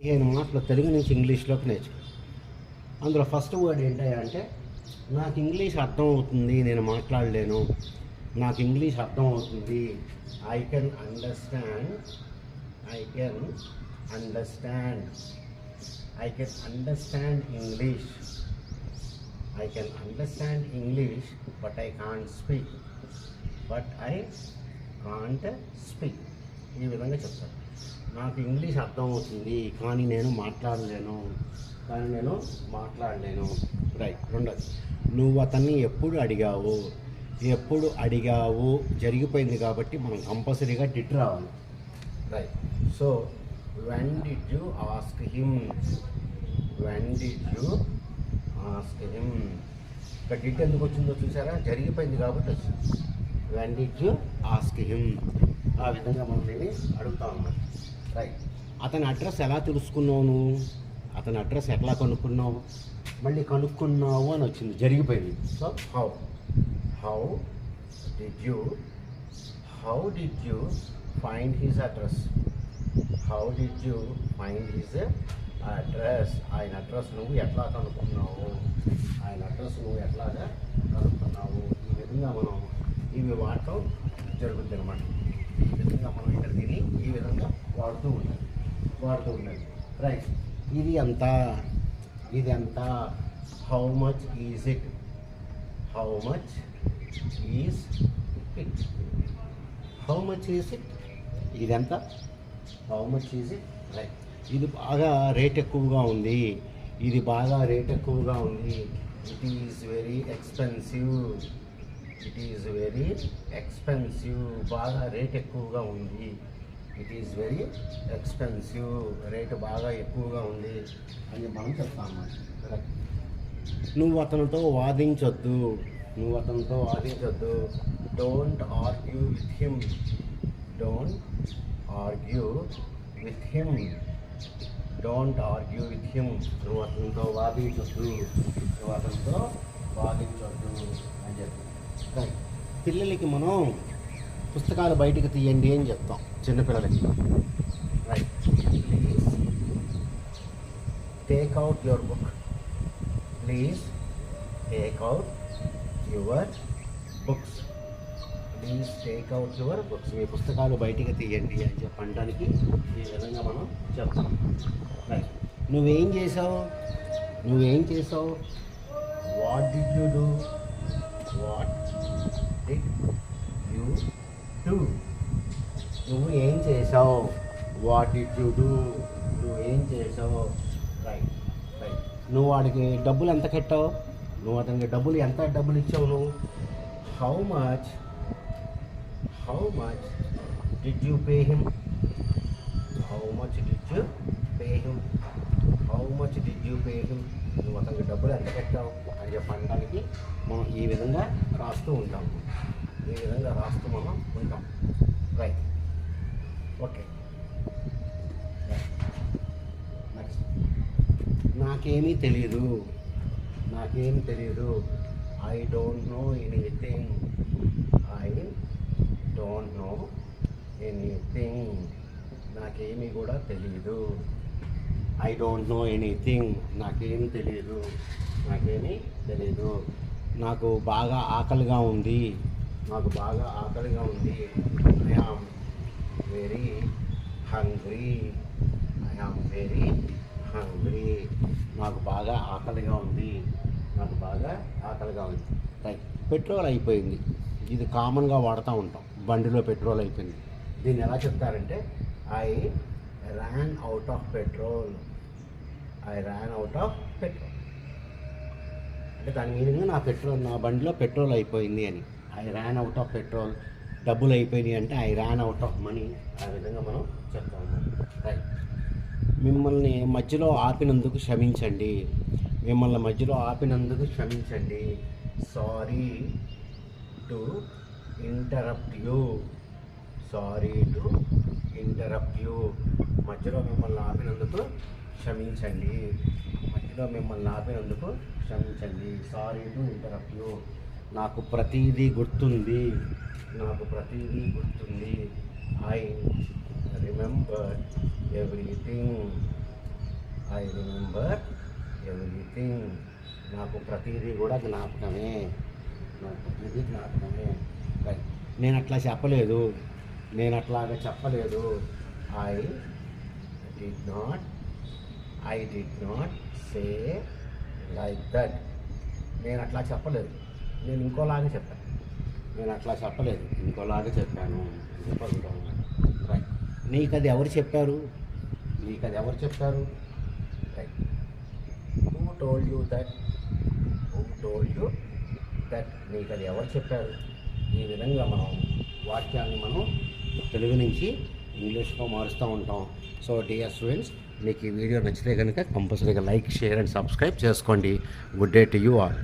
పదిహేను మాటలు తెలుగు నుంచి ఇంగ్లీష్లోకి నేర్చుకో అందులో ఫస్ట్ వర్డ్ ఏంటంటే నాకు ఇంగ్లీష్ అర్థం అవుతుంది నేను మాట్లాడలేను. నాకు ఇంగ్లీష్ అర్థం అవుతుంది I can understand I can understand I can understand English I can understand English but I can't speak but I can't speak ఈ విధంగా చెప్తాను నాకు ఇంగ్లీష్ అర్థమవుతుంది. కానీ నేను మాట్లాడలేను. కానీ నేను మాట్లాడలేను. రైట్ రెండోది. నువ్వు అతన్ని ఎప్పుడు అడిగావు? ఎప్పుడు అడిగావు? జరిగిపోయింది కాబట్టి మనం కంపల్సరీగా డిట్ రావాలి. Right so when did you ask him when did you ask him ఇక్కడ డిట్ ఎందుకు వచ్చిందో చూసారా? జరిగిపోయింది కాబట్టి వచ్చింది. When did you ask him ఆ విధంగా మనం అడుగుతా అడుగుతాం రైట్ అతని అడ్రస్ ఎలా తెలుసుకున్నావు నువ్వు? అతని అడ్రస్ ఎట్లా కనుక్కున్నావు? మళ్ళీ కనుక్కున్నావు అని వచ్చింది జరిగిపోయింది. So how how did you how did you find his address how did you find his address ఆయన అడ్రస్ నువ్వు ఎట్లా కనుక్కున్నావు? ఆయన అడ్రస్ నువ్వు ఎట్లాగా కనుక్కున్నావు? ఈ విధంగా మనం ఇవి వాడటం జరుగుతుంది అనమాట విధంగా మనం ఇక్కడ తిని ఈ విధంగా వాడుతూ ఉండాలి. వాడుతూ ఉండాలి. రైట్ ఇది ఎంత ఇది ఎంత? How much is it how much is it how much is it ఇది ఎంత? How much is it right ఇది బాగా రేట్ ఎక్కువగా ఉంది. ఇది బాగా రేట్ ఎక్కువగా ఉంది. It is very expensive it is very expensive బాగా రేట్ ఎక్కువగా ఉంది. It is very expensive rate బాగా ఎక్కువగా ఉంది అని మనం చెప్తామన్నమాట నువ్వు అతనితో వాదించొద్దు. నువ్వు అతనితో వాదించొద్దు. Don't argue with him don't argue with him don't argue with him నువ్వు అతనితో వాదించొద్దు నువ్వు అతనితో వాదించొద్దు అని చెప్పి రైట్. పిల్లలకి మనం పుస్తకాలు బయటకు తీయండి అని చెప్తాం చిన్నపిల్లలకి. Right please take out your book please take out your books please take out your books మీ పుస్తకాలు బయటికి తీయండి అని చెప్పడానికి ఈ విధంగా మనం చెప్తాం. రైట్ నువ్వేం చేసావు నువ్వేం చేసావు what did you do what did you do నువ్వు ఏం చేసావు? వాట్ డిడ్ యూ డూ నువ్వు ఏం చేసావు? రైట్ రైట్ నువ్వు వాడికి డబ్బులు ఎంత కట్టావు? నువ్వు అతనికి డబ్బులు ఎంత డబ్బులు ఇచ్చావు నువ్వు? How much how much did you pay him how much did you పేరు నువ్వు అతనికి డబ్బులు ఎంత కట్టావు అని చెప్పడానికి మనం ఈ విధంగా రాస్తూ ఉంటాము ఈ విధంగా రాస్తూ మనం ఉంటాం. రైట్ ఓకే నెక్స్ట్ నాకేమీ తెలియదు నాకేమీ తెలియదు I don't know anything I don't know anything నాకేమీ కూడా తెలియదు ఐ డోంట్ నో ఎనీథింగ్ నాకేం తెలియదు నాకేమీ తెలియదు నాకు బాగా ఆకలిగా ఉంది. నాకు బాగా ఆకలిగా ఉంది. I am very hungry I am very hungry నాకు బాగా ఆకలిగా ఉంది. నాకు బాగా ఆకలిగా ఉంది. రైట్ పెట్రోల్ అయిపోయింది. ఇది కామన్గా వాడుతూ ఉంటాం. బండిలో పెట్రోల్ అయిపోయింది. దీన్ని ఎలా చెప్తారంటే I ran out of petrol I ran out of petrol అంటే దాని మీనింగ్ నా పెట్రోల్ నా బండిలో పెట్రోల్ అయిపోయింది అని. I ran out of petrol డబ్బులు అయిపోయినాయి అంటే I ran out of money ఆ విధంగా మనం చెప్తాము రైట్ మిమ్మల్ని మధ్యలో ఆపినందుకు క్షమించండి. మిమ్మల్ని మధ్యలో ఆపినందుకు క్షమించండి. Sorry to interrupt you sorry to interrupt you మధ్యలో మిమ్మల్ని ఆపినందుకు క్షమించండి. మధ్యలో మిమ్మల్ని ఆపినందుకు క్షమించండి. సారీ టు ఇంటరప్ట్ యూ నాకు ప్రతిదీ గుర్తుంది. నాకు ప్రతిదీ గుర్తుంది. I remember everything I remember everything నాకు ప్రతిదీ కూడా జ్ఞాపకమే. నాకు ప్రతిదీ జ్ఞాపకమే. నేను అట్లా చెప్పలేదు. నేను అట్లాగా చెప్పలేదు. I did not I did not say like that నేను అట్లా చెప్పలేదు. నేను ఇంకోలాగా చెప్పాను. నేను అట్లా చెప్పలేదు. ఇంకోలాగా చెప్పాను. చెప్పగలుగుతాను. రైట్ నీకు అది ఎవరు చెప్పారు? నీకు అది ఎవరు చెప్పారు? Right who told you that who told you that నీకు అది ఎవరు చెప్పారు? ఈ విధంగా మనం వాక్యాన్ని మనం తెలుగు నుంచి ఇంగ్లీష్లో మారుస్తూ ఉంటాం. సో డియర్ స్టూడెంట్స్ మీకు ఈ వీడియో నచ్చితే కనుక కంపల్సరీగా లైక్ షేర్ అండ్ సబ్స్క్రైబ్ చేసుకోండి. Good day to you all.